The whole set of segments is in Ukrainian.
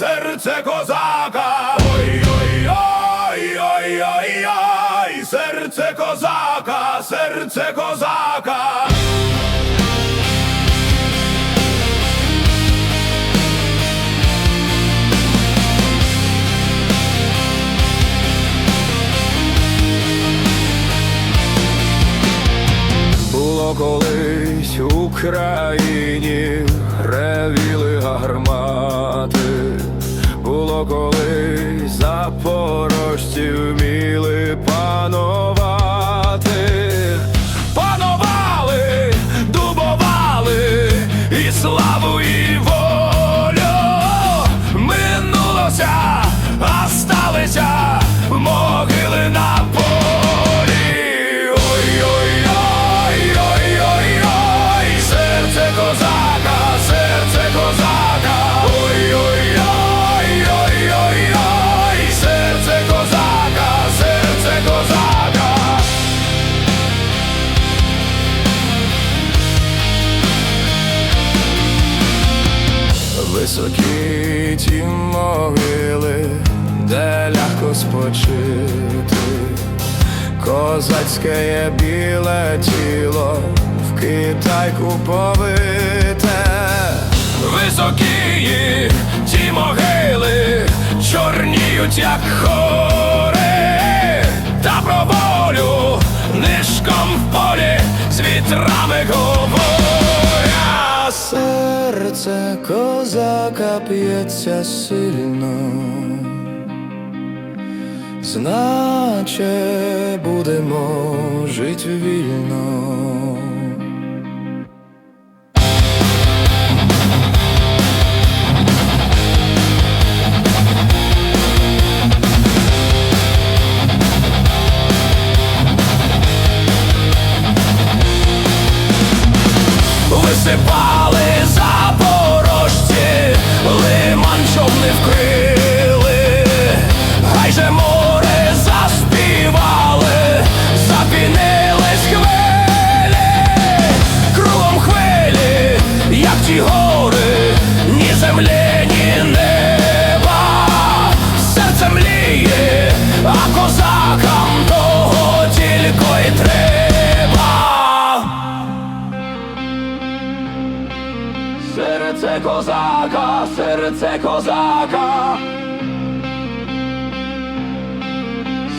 серце козака. Ой, ой, ой, ой, ой, ой, серце козака, серце козака. Було колись в Україні ревіли гармати, було колись запорожці Високі ті могили, де легко спочити, козацьке біле тіло, в китайку повите. Високі ті могили, чорніють, як хори, та про волю нишком в полі з вітрами говорять. Серце козака п'ється сильно, Значе будемо жити вільно. серце козака, серце козака,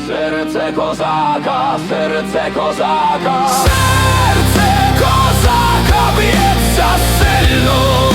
серце козака, серце козака, серце козака б'ється сильно.